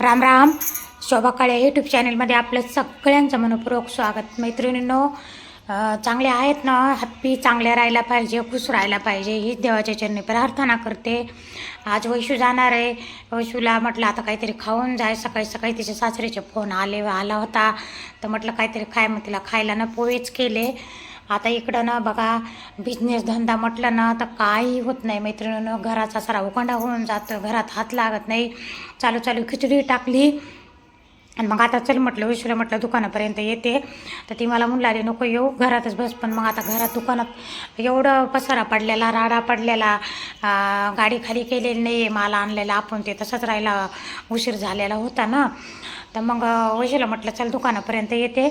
Ram Ram. Shobha Kale YouTube चॅनलमध्ये आपलं सगळ्यांचं मनपूर्वक स्वागत. मैत्रिणींनो चांगले आहेत ना? हॅप्पी चांगले राहायला पाहिजे खुश राहायला पाहिजे हीच देवाच्या चरणी प्रार्थना करते. आज वैशू जाणार आहे. वैशूला म्हटलं आता काहीतरी खाऊन जाय. सकाळी सकाळी तिच्या सासरीचे फोन आले आला होता. तर म्हटलं काहीतरी खाय. मग तिला खायला ना पोहेच केले. आता इकडं ना बघा बिझनेस धंदा म्हटलं ना तर काही होत नाही मैत्रिणीनं. घराचा सारा उकांडा होऊन जातं घरात हात लागत नाही. चालू चालू खिचडी टाकली. आणि मग आता चल म्हटलं विश्वला म्हटलं दुकानापर्यंत येते. तर ती मला म्हणून लागली नको येऊ घरातच बस. पण मग आता घरात दुकानात एवढं पसारा पडलेला राडा पडलेला गाडी खाली केलेली नाही आहे माल आणलेला आपण ते तसंच राहायला उशीर झालेला होता ना. तर मग वैशूला म्हटलं चल दुकानापर्यंत येते.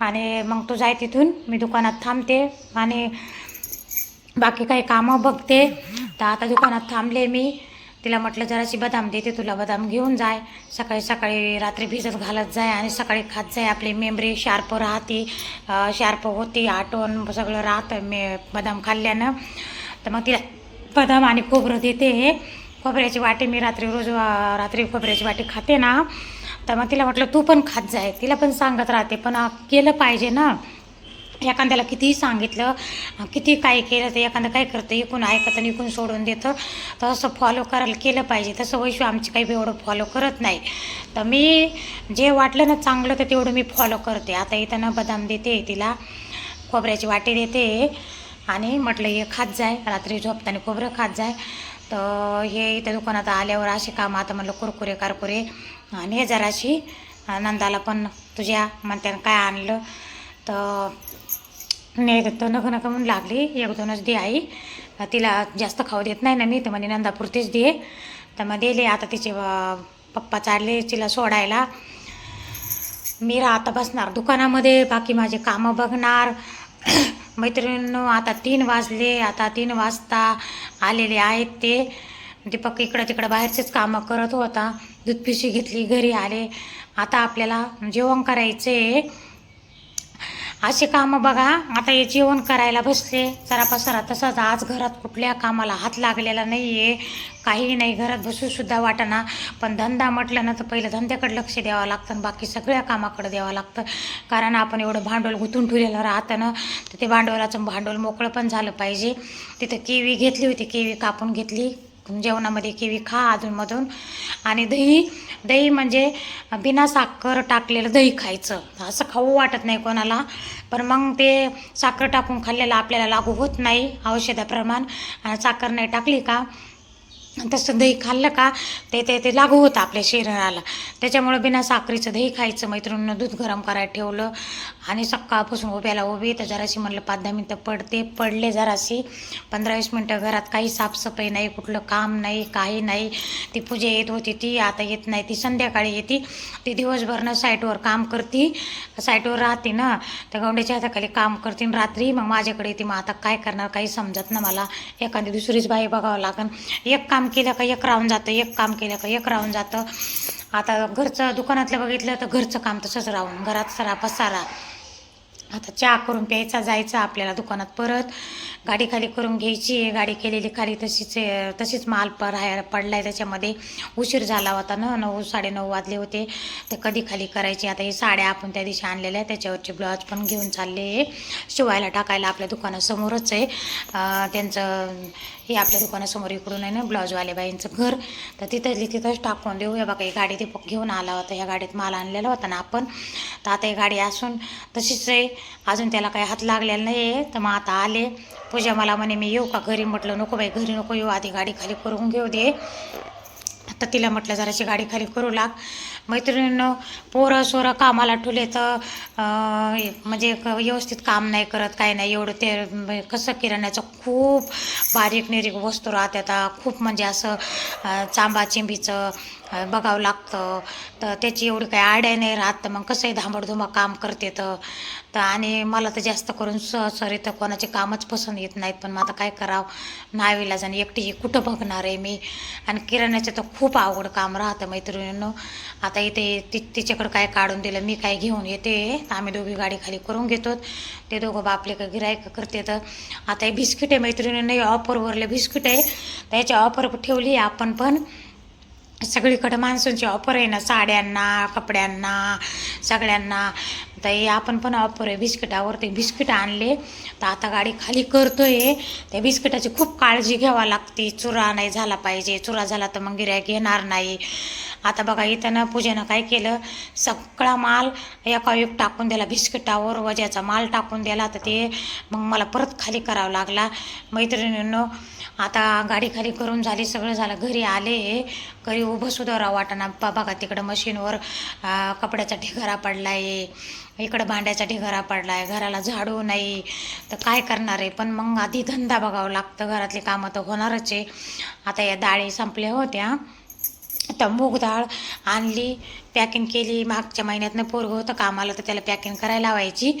आणि मग तू जाय तिथून. मी दुकानात थांबते आणि बाकी काही कामं बघते. तर आता दुकानात थांबले मी. तिला म्हटलं जराशी बदाम देते तुला बदाम घेऊन जाय. सकाळी सकाळी रात्री भिजत घालत जाय आणि सकाळी खात जाय. आपली मेमरी शार्प राहते शार्प होती आटवण सगळं राहतं मे बदाम खाल्ल्यानं. तर मग तिला बदाम आणि खोबरं देते हे. खोबऱ्याची वाटी मी रात्री रोज रात्री खोबऱ्याची वाटी खाते ना. तर मग तिला म्हटलं तू पण खात जाय तिला पण सांगत राहते. पण केलं पाहिजे ना. एखाद्याला कितीही सांगितलं किती काय केलं तर एखादं काय करतं इकून ऐकतं आणि इकून सोडून देतं तर असं फॉलो करायला केलं पाहिजे. तसं वैशू आमची काही एवढं फॉलो करत नाही. तर मी जे वाटलं ना चांगलं तर तेवढं मी फॉलो करते. आता इथं ना बदाम देते तिला खोबऱ्याची वाटी देते आणि म्हटलं हे खात जाय रात्री झोपताना खोबरं खात जाय तर हे इथं दुकानात आल्यावर असे कामं आता म्हटलं कुरकुरे कारकुरे आणि जराशी नंदाला पण तुझ्या म्हणत्यानं काय आणलं तर नाही तर नका नका म्हणून लागली. एक दोनच दे आई. तिला जास्त खाऊ देत नाही ना मी तर म्हणे नंदापुरतीच दे. तर मग दिले आता तिचे पप्पा चालले तिला सोडायला. मी आता बसणार दुकानामध्ये बाकी माझे कामं बघणार. मैत्रिणींनो आता तीन वाजले आता तीन वाजता आलेले आहेत ते. दीपक इकडं तिकडं बाहेरचेच कामं करत होता. दूध पिशी घेतली घरी आले. आता आपल्याला जेवण करायचे. असे कामं बघा. आता हे जेवण करायला बसले. जरा पसरा तसाच. आज घरात कुठल्या कामाला हात लागलेला नाही आहे काही नाही. घरात बसूसुद्धा सुद्धा पण धंदा म्हटलं ना तर पहिलं धंद्याकडे लक्ष द्यावं लागतं आणि बाकी सगळ्या कामाकडे द्यावं लागतं. कारण आपण एवढं भांडवल गुंतून ठेवलेलं राहतं ना तर ते भांडवलाचं भांडवल मोकळं पण झालं पाहिजे. तिथं केवी घेतली होती. केवी कापून घेतली. जेवणामध्ये किवी खा अधूनमधून आणि दही दही म्हणजे बिना साखर टाकलेलं दही खायचं. असं खाऊ वाटत नाही कोणाला. पण मग ते साखर टाकून खाल्लेलं आपल्याला लागू होत नाही औषधाप्रमाण. साखर नाही टाकली का तसं दही खाल्लं का ते ते ते लागू होतं आपल्या शरीराला. त्याच्यामुळं बिना साखरीचं दही खायचं मैत्रिणीनं दूध गरम करायला ठेवलं आणि सकाळपासून उभ्याला उभी तर जराशी म्हणलं पाच दहा मिनटं पडते पडले जराशी. पंधरा वीस मिनटं घरात काही साफसफाई नाही कुठलं काम नाही काही नाही. ती पूजा येत होती ती आता येत नाही ती संध्याकाळी येते. ती दिवसभरनं साईटवर काम करते. साईटवर राहते ना तर गवंड्याच्या हाताखाली काम करते आणि रात्री मग माझ्याकडे येते. मग आता काय करणार काही समजत ना मला. एखादी दुसरीच बाई बघावं लागन. एक काम केलं का एक राहून जातं एक काम केलं का एक राहून जातं. आता घरचं दुकानातलं बघितलं तर घरचं काम तसंच राहून घरात सरा. पसारा आता चहा करून प्यायचा जायचा आपल्याला दुकानात परत. गाडी खाली करून घ्यायची गाडी केलेली खाली तशीच तशीच माल प राहायला पडला आहे त्याच्यामध्ये. उशीर झाला होता ना नऊ साडेनऊ वाजले होते. तर कधी खाली करायची? आता हे साड्या आपण त्या दिवशी आणलेल्या आहे त्याच्यावरचे ब्लाऊज पण घेऊन चालले आहे. शिवायला टाकायला आपल्या दुकानासमोरच आहे. त्यांचं हे आपल्या दुकानासमोर इकडून आहे ना ब्लाऊजवाले बाईंचं घर. तर तिथं तिथंच टाकून देऊ. या बघा ही गाडी ते घेऊन आला होता. ह्या गाडीत माल आणलेला होता ना आपण. तर आता ही गाडी असून तशीच आहे. अजून त्याला काही हात लागलेला नाही आहे तर मग आता आले. पूजा मला म्हणे मी येऊ का घरी? म्हटलं नको बाई घरी नको येऊ. आधी गाडी खाली करून घेऊ दे. आता तिला म्हटलं जराशी गाडी खाली करू लाग. मैत्रिणीनं पोरं सोरं कामाला ठुले तर म्हणजे क- व्यवस्थित काम नाही करत काय नाही. एवढं ते कसं किराण्याचं खूप बारीक निरीक वस्तू राहतात. खूप म्हणजे असं चांबा चिंबीचं बघावं लागतं. तर त्याची एवढी काही आड्या नाही राहत. तर मग कसंही धांबडधुमा काम करते तर. तर आणि मला तर जास्त करून सहसरी तर कोणाचे कामच पसंत येत नाहीत. पण मग आता काय करावं? नावीलाज आणि एकटी कुठं बघणार आहे मी? आणि किराण्याचं तर खूप अवघड काम राहतं मैत्रिणीनं. आता इथे ति तिच्याकडं काय काढून दिलं मी काय घेऊन येते. तर आम्ही दोघी गाडी खाली करून घेतो. ते दोघं बापले का गिरायक करते. तर आता हे बिस्किट आहे मैत्रिणींना ऑफरवरले बिस्किट आहे. त्याची ऑफर ठेवली आपण पण. सगळीकडे मान्सूनची ऑफर आहे ना साड्यांना कपड्यांना सगळ्यांना. तर हे आपण पण ऑफर आहे बिस्किटावर ते बिस्किट आणले. तर आता गाडी खाली करतोय. त्या बिस्किटाची खूप काळजी घ्यावा लागते. चुरा नाही झाला पाहिजे. चुरा झाला तर मग गिऱ्हाईक घेणार नाही. आता बघा इथं ना पूजेनं काय केलं? सगळा माल एका एक टाकून दिला बिस्किटावर वज्याचा माल टाकून दिला. तर ते मग मला परत खाली करावं लागला. मैत्रिणींनो आता गाडी खाली करून झाली सगळं झालं. घरी आले घरी उभं सुद्धा राहा वाटाणा बा- बघा तिकडं मशीनवर कपड्याचा ढिगारा पडला आहे इकडं भांड्याचा ढिगारा पडला आहे घराला झाडू नाही. तर काय करणार आहे? पण मग आधी धंदा बघावं लागतं. घरातली कामं तर होणारच आहे. आता या डाळी संपल्या होत्या. तर मूग डाळ आणली पॅकिंग केली. मागच्या महिन्यातनं पोरगं होतं कामाला तर त्याला पॅकिंग करायला लावायची.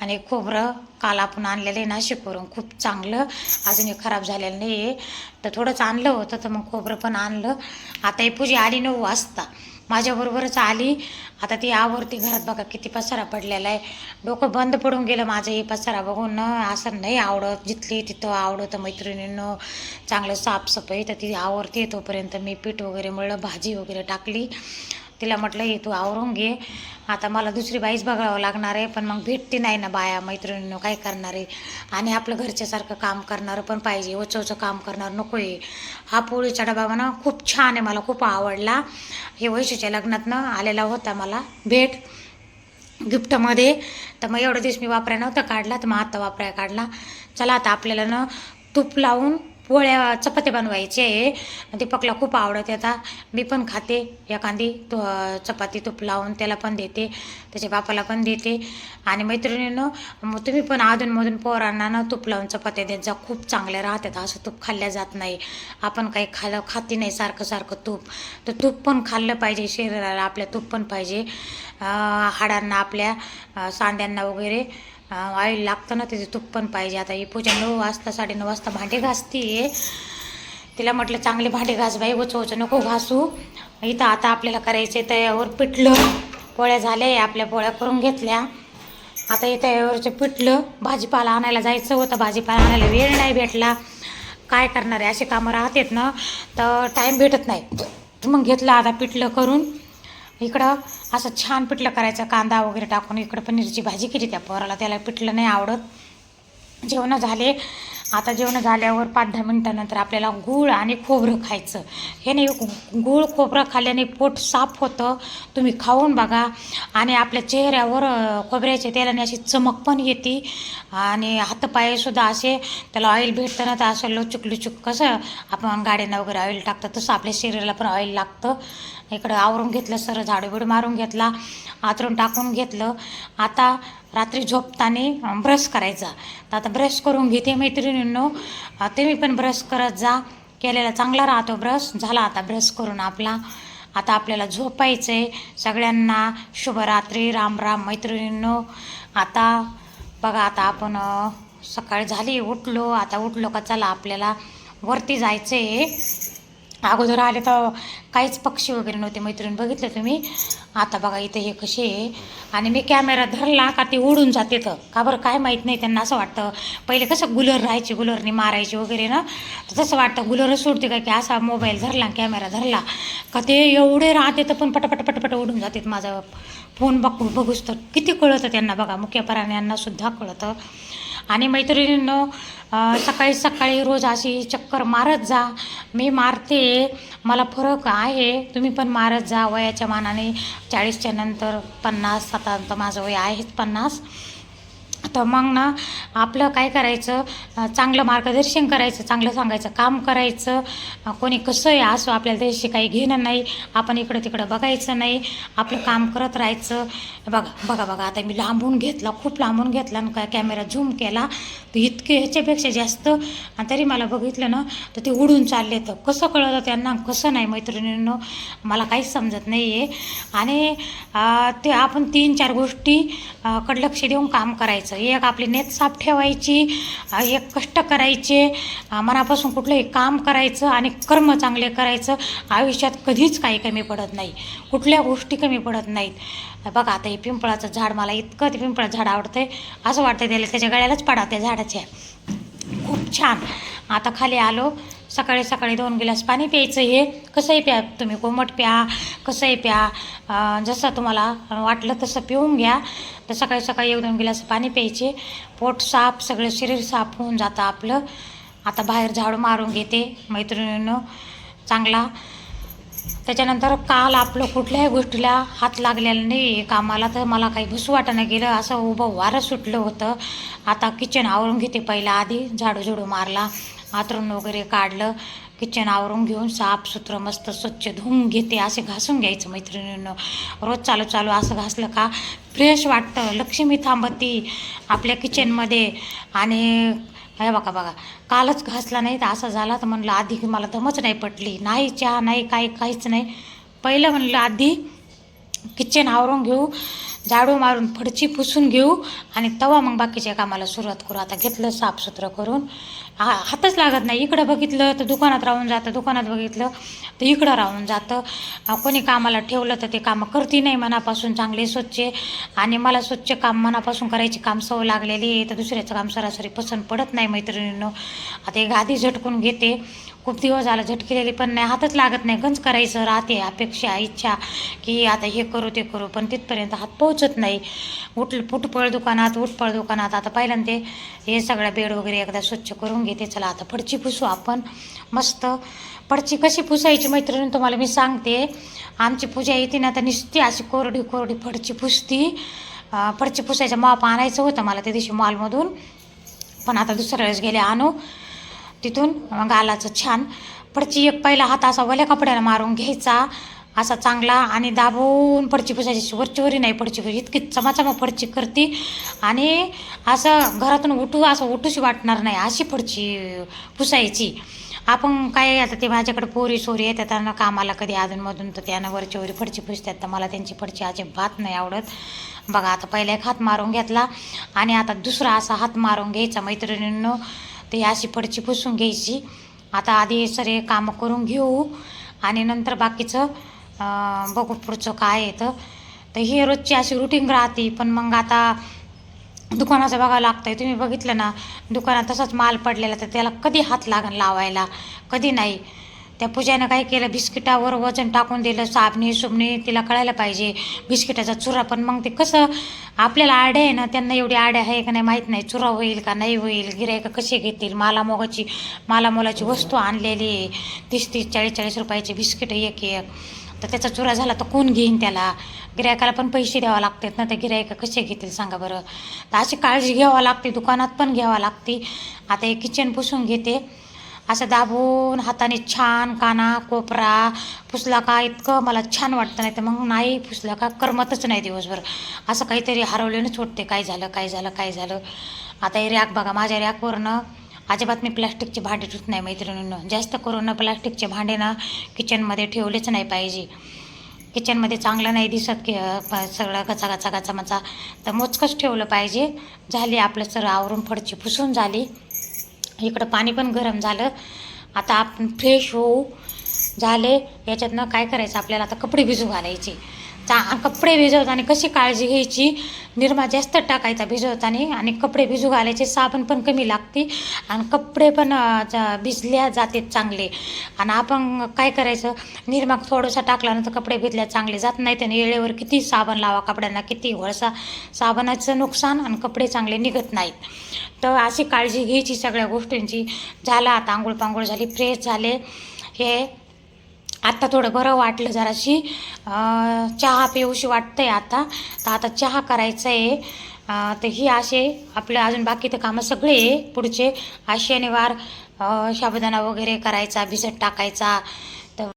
आणि खोबरं काल आपण आणलेलं आहे नाशिकवरून खूप चांगलं. अजून हे खराब झालेलं नाही आहे तर थोडंच आणलं होतं तर मग खोबरं पण आणलं. आता ही पूजी आली नऊ वाजता. माझ्याबरोबरच आली. आता ती आवरती घरात बघा किती पसारा पडलेला आहे. डोकं बंद पडून गेलं माझं हे पसारा बघून. असं नाही आवडत. जिथली तिथं आवडतं मैत्रिणीनं. चांगलं साफसफाई. तर ती आवरते तोपर्यंत मी पीठ वगैरे मळलं भाजी वगैरे टाकली. तिला म्हटलं हे तू आवरून घे. आता मला दुसरी बाईच बघावं लागणार आहे पण मग भेटते नाही ना बाया मैत्रिणीनं काय करणार आहे? आणि आपलं घरच्यासारखं काम करणारं पण पाहिजे ओचवचं काम करणार नको आहे. हा पोळीचा डबा ना खूप छान आहे मला खूप आवडला. हे वैशूच्या लग्नातनं आलेला होता मला भेट गिफ्टमध्ये. तर मग एवढं दिवस मी वापराय नव्हता काढला तर मग आता वापराय काढला. चला आता आपल्याला ना तूप लावून पोळ्या चपात्या बनवायचे. आहे दीपकला खूप आवडते आता मी पण खाते. एखादी तो चपाती तूप लावून त्याला पण देते. त्याच्या बापाला पण देते. आणि मैत्रिणीनं मग तुम्ही पण अधूनमधून पोरांना ना तूप लावून चपात्या देत जा. खूप चांगल्या राहतात. असं तूप खाल्ल्या जात नाही. आपण काही खाल्लं खाती नाही सारखं सारखं तूप. तर तूप पण खाल्लं पाहिजे. शरीराला आपल्या तूप पण पाहिजे. हाडांना आपल्या सांध्यांना वगैरे. ऑइल लागतं ना त्याचे तूप पण पाहिजे. आता ही पूजा नऊ वाजता साडे नऊ वाजता भांडे घासते तिला म्हटलं चांगले भांडे घास बाई ओचं ओचं नको घासू. इथं आता आपल्याला करायचे तयावर पिठलं. पोळ्या झाल्या आपल्या पोळ्या करून घेतल्या. आता इथं यावरचं पिठलं भाजीपाला आणायला जायचं होतं. भाजीपाला आणायला वेळ नाही भेटला. काय करणार आहे? असे कामं राहतात ना. तर टाईम भेटत नाही. मग घेतलं आता पिठलं करून. इकडं असं छान पिठलं करायचं कांदा वगैरे टाकून इकडं पनीरची भाजी केली त्या पोराला त्याला पिठलं नाही आवडत. जेवणं झाले. आता जेवणं झाल्यावर पाच दहा मिनटानंतर आपल्याला गूळ आणि खोबरं खायचं. हे नाही गूळ खोबरं खाल्ल्याने पोट साफ होतं. तुम्ही खाऊन बघा. आणि आपल्या चेहऱ्यावर खोबऱ्याच्या तेलाने अशी चमक पण येते. आणि हातपायसुद्धा असे त्याला ऑइल भेटतं ना तर असं लुचुक लुचुक कसं आपण गाड्यांना वगैरे ऑइल टाकतं तसं आपल्या शरीराला पण ऑइल लागतं. इकडं आवरून घेतलं सर झाडू बिडू मारून घेतला आतरून टाकून घेतलं. आता रात्री झोपताना ब्रश करायचा. तर आता ब्रश करून घेते मैत्रिणींनो तुम्ही पण ब्रश करत जा. केलेला चांगला राहतो ब्रश झाला आता ब्रश करून आपला. आता आपल्याला झोपायचं आहे सगळ्यांना शुभरात्री. राम राम मैत्रिणींनो. आता बघा आता आपण सकाळी झाली उठलो. आता उठलो का चला आपल्याला वरती जायचं आहे अगोदर आले तर काहीच पक्षी वगैरे नव्हते मैत्रीण बघितलं तुम्ही. आता बघा इथे हे कसे आहे. आणि मी कॅमेरा धरला का ते उडून जाते तर का बरं काय माहीत नाही त्यांना असं वाटतं. पहिले कसं गुलर राहायचे गुलरनी मारायचे वगैरे ना. तर तसं वाटतं गुलरच सोडते का की असा मोबाईल धरला कॅमेरा धरला. का ते एवढे राहते तर पण पटपट पटपट उडून जातात माझा फोन बघू बघूच तर किती कळतं त्यांना. बघा मुख्य प्राण्यांनासुद्धा कळतं. आणि मैत्रिणींनो सकाळी सकाळी रोज अशी चक्कर मारत जा. मी मारते मला फरक आहे. तुम्ही पण मारत जा. वयाच्या मानाने चाळीसच्या नंतर पन्नास आता माझं वय आहेच पन्नास. तर मग ना आपलं काय करायचं? चांगलं मार्गदर्शन करायचं चांगलं सांगायचं काम करायचं. कोणी कसं आहे असो आपल्याला त्याच्याशी काही घेणं नाही. आपण इकडं तिकडं बघायचं नाही. आपलं काम करत राहायचं. बघा बघा बघा आता मी लांबून घेतला खूप लांबून घेतला आणि काय कॅमेरा झूम केला तर इतके ह्याच्यापेक्षा जास्त. आणि तरी मला बघितलं ना तर ते उडून चालले तर कसं कळतं त्यांना कसं नाही मैत्रिणींनो? मला काहीच समजत नाही आहे आणि ते आपण तीन चार गोष्टी कडे लक्ष देऊन काम करायचं. एक आपली नेत साफ ठेवायची एक कष्ट करायचे मनापासून कुठलंही काम करायचं आणि कर्म चांगले करायचं आयुष्यात कधीच काही कमी पडत नाही. कुठल्या गोष्टी कमी पडत नाहीत. बघा आता हे पिंपळाचं झाड मला इतकं ते पिंपळाचं झाड आवडतंय. असं वाटतं त्याला त्याच्या गळ्यालाच पडा त्या झाडाच्या. खूप छान. आता खाली आलो. सकाळी सकाळी दोन गिलास पाणी प्यायचं हे. कसंही प्या तुम्ही कोमट प्या कसंही प्या. जसं तुम्हाला वाटलं तसं पिऊन घ्या. तर सकाळी सकाळी एक दोन गिलास पाणी प्यायचे. पोट साफ सगळं शरीर साफ होऊन जातं आपलं. आता बाहेर झाडू मारून घेते मैत्रिणीनं. चांगला. त्याच्यानंतर काल आपलं कुठल्याही गोष्टीला हात लागलेला नाही कामाला. तर मला काही भुसू वाटणं गेलं असं उभं वारं सुटलं होतं. आता किचन आवरून घेते पहिला आधी झाडू झुडू मारला. आतरून वगैरे काढलं किचन आवरून घेऊन साफसुथरं मस्त स्वच्छ धुवून घेते असे घासून घ्यायचं मैत्रिणीनं. रोज चालू चालू असं घासलं का फ्रेश वाटतं. लक्ष्मी थांबती आपल्या किचनमध्ये आणि हे बघा बघा. कालच घासला नाही तर असं झाला तर म्हणलं आधी की मला दमच नाही पटली. नाही चहा नाही काही काहीच नाही. पहिलं म्हणलं आधी किचन आवरून घेऊ झाडू मारून फडची पुसून घेऊ आणि तवा मग बाकीच्या कामाला सुरुवात करू. आता घेतलं साफसुथरं करून. हा हातच लागत नाही. इकडं बघितलं तर दुकानात राहून जातं दुकानात बघितलं तर इकडं राहून जातं. कोणी कामाला ठेवलं तर ते कामं करती नाही मनापासून चांगले स्वच्छ. आणि मला स्वच्छ काम मनापासून करायची काम सवय लागलेली आहे तर दुसऱ्याचं काम सरासरी पसंत पडत नाही मैत्रिणींनो. आता एक आधी झटकून घेते. खूप दिवस झाला झटकेलेली पण नाही हातच लागत नाही. गंज करायचं राहते अपेक्षा इच्छा की आता हे करू ते करू पण तिथपर्यंत हात पोहोचत नाही. उठ फुटपळ दुकानात उठपळ दुकानात. आता पहिल्यांदा हे सगळं बेड वगैरे एकदा स्वच्छ करून घेते. चला आता फडची पुसू आपण. मस्त. फडची कशी पुसायची मैत्रिणी तुम्हाला मी सांगते. आमची पूजा येते ना तर नुसती अशी कोरडी कोरडी फडची पुसती. फडची पुसायचं माप आणायचं होतं मला त्या दिवशी मॉलमधून. पण आता दुसऱ्या वेळेस गेले आणू. तिथून मग आलाचं छान. पडची एक पहिला हात असा वल्या कपड्याला मारून घ्यायचा. असा चांगला आणि दाबून पडची पुसायची. वरची वरी नाही पडची पुसायची. इतकी चमाचमा फडची करते. आणि असं घरातून उठू असं उठूशी वाटणार नाही अशी पडची पुसायची. आपण काय आता ते माझ्याकडे पोरी सोरी येतात त्यांना कामाला कधी अधूनमधून तर त्यांना वरची वरी फडची पुसतात. तर मला त्यांची फडची अजिबात नाही आवडत. बघा आता पहिला एक हात मारून घेतला आणि आता दुसरा असा हात मारून घ्यायचा मैत्रिणींनो. ते अशी फडची पुसून घ्यायची. आता आधी सरे कामं करून घेऊ आणि नंतर बाकीचं बघू पुढचं काय येतं तर ही रोजची अशी रुटीन राहते पण मग आता दुकानाचं बघावं लागतं आहे तुम्ही बघितलं ना दुकानात तसाच माल पडलेला तर त्याला कधी हात लागण लावायला? कधी नाही. त्या पूजानं काय केलं बिस्किटावर वजन टाकून दिलं साबणी सुबणी तिला कळायला पाहिजे. बिस्किटाचा चुरा पण मग ते कसं आपल्याला आड्या आहे ना त्यांना एवढी आड्या आहे का नाही माहीत नाही. चुरा होईल का नाही होईल गिरायक कसे घेतील? माला मोगाची वस्तू आणलेली आहे. तीस तीस चाळीस चाळीस रुपयाचे बिस्किटं एक एक. तर त्याचा चुरा झाला तर कोण घेईन त्याला? गिरायकाला पण पैसे द्यावा लागतात ना तर गिरायका कसे घेतील सांगा बरं? तर अशी काळजी घ्यावं लागते दुकानात पण घ्यावं लागते. आता हे किचन पुसून घेते. असं दाबून हाताने छान काना कोपरा पुसला का इतकं मला छान वाटतं नाही तर मग नाही पुसलं का करमतच नाही दिवसभर. असं काहीतरी हरवलेलंच वाटते काय झालं काय झालं काय झालं. आता हे रॅक बघा माझ्या रॅकवरनं अजिबात मी प्लास्टिकचे भांडे ठेवत नाही मैत्रिणींनो. जास्त करून प्लास्टिकचे भांडे ना किचनमध्ये ठेवलेच नाही पाहिजे. किचनमध्ये चांगलं नाही दिसत की प- सगळं गचा गचा गचा मचा. तर मोजकंच ठेवलं पाहिजे. झाली आपलं सर आवरून फडची पुसून झाली. इकडं पाणी पण गरम झालं. आता आपण फ्रेश होऊ. झाले. याच्यातनं काय करायचं? आपल्याला आता कपडे भिजू घालायचे. चा कपडे भिजवताना कशी काळजी घ्यायची? निरमा जास्त टाकायचा भिजवताना आणि कपडे भिजू घालायचे. साबण पण कमी लागते आणि कपडे पण भिजल्या जाते चांगले. आणि आपण काय करायचं? निरमा थोडंसं टाकल्यानंतर कपडे भिजल्या चांगले जात नाही त्याने वेळेवर किती साबण लावा कपड्यांना किती वळसा साबणाचं नुकसान आणि कपडे चांगले निघत नाहीत. तर अशी काळजी घ्यायची सगळ्या गोष्टींची. झालं आता आंघोळ पांघोळ झाली फ्रेश झाले. हे आत्ता थोडं बरं वाटलं जराशी. चहा पिऊशी आहे आता. तर आता चहा करायचं आहे तर ही असे आपले अजून बाकी तर कामं सगळे आहे पुढचे आज शनिवार अं, वगैरे करायचा भिजत टाकायचा.